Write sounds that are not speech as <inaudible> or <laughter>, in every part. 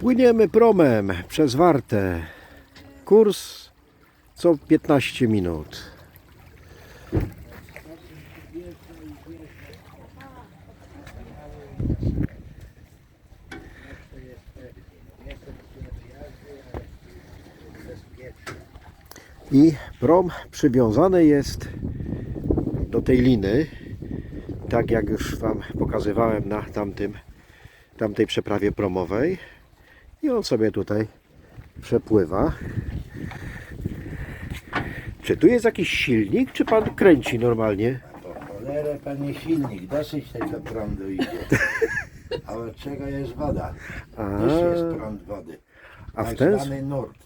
Płyniemy promem przez Wartę. Kurs co 15 minut. I prom przywiązany jest do tej liny, tak jak już Wam pokazywałem na tamtym, tamtej przeprawie promowej. I on sobie tutaj przepływa. Czy tu jest jakiś silnik, czy Pan kręci normalnie? Po cholerę panie silnik, dosyć tego prądu idzie. <laughs> A od czego jest woda? A, jest prąd wody. a w tak ten zwany nurt.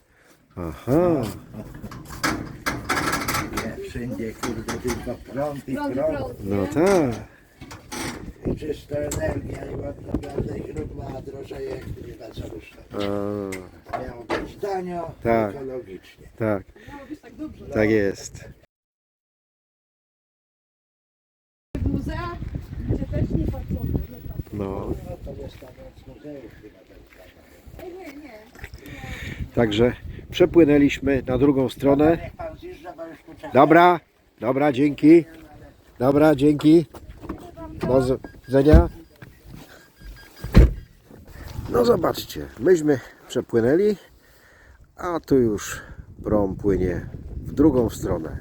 Aha, <laughs> Nie, wszędzie kurde tylko prąd i Prąd i prąd. prąd. no tak. I czysta energia i ładna prawda źródła, a drożeje jak nie ma co. A, Miało być tanio, Tak. ekologicznie. tak, Miało być tak dobrze. tak jest. W muzeach, gdzie też nie. No, No to z chyba Nie, nie, nie. także przepłynęliśmy na drugą stronę. Niech pan zjeżdża, bo już tu czeka. Dobra, dobra, dzięki. Dobra, dzięki. Do widzenia. No zobaczcie, myśmy przepłynęli, a tu już prom płynie w drugą stronę.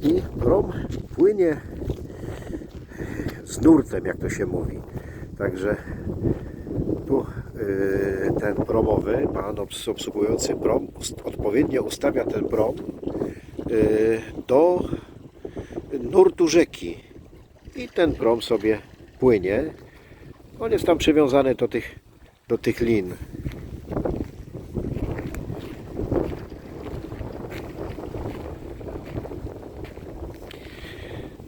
I prom płynie z nurtem, jak to się mówi. Także tu yy, ten promowy, pan obs- obsługujący prom, ust- odpowiednio ustawia ten prom yy, do nurtu rzeki. I ten prom sobie płynie. On jest tam przywiązany do tych, do tych lin.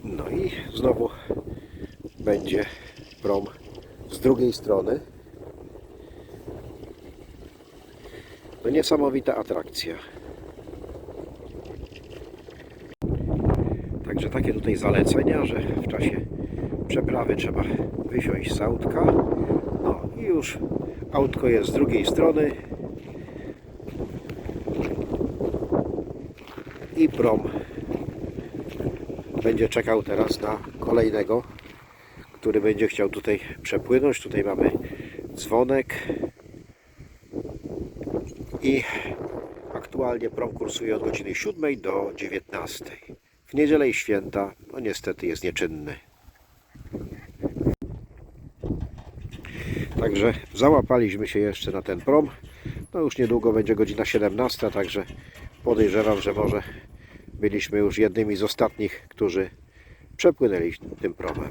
No i znowu będzie prom z drugiej strony. No niesamowita atrakcja. Także takie tutaj zalecenia, że w czasie przeprawy trzeba wysiąść z autka. No i już autko jest z drugiej strony. I prom będzie czekał teraz na kolejnego, który będzie chciał tutaj przepłynąć. Tutaj mamy dzwonek. I aktualnie prom kursuje od godziny 7 do 19. W niedzielę i święta, no niestety jest nieczynny. Także załapaliśmy się jeszcze na ten prom. No już niedługo będzie godzina 17, także podejrzewam, że może byliśmy już jednymi z ostatnich, którzy przepłynęli tym promem.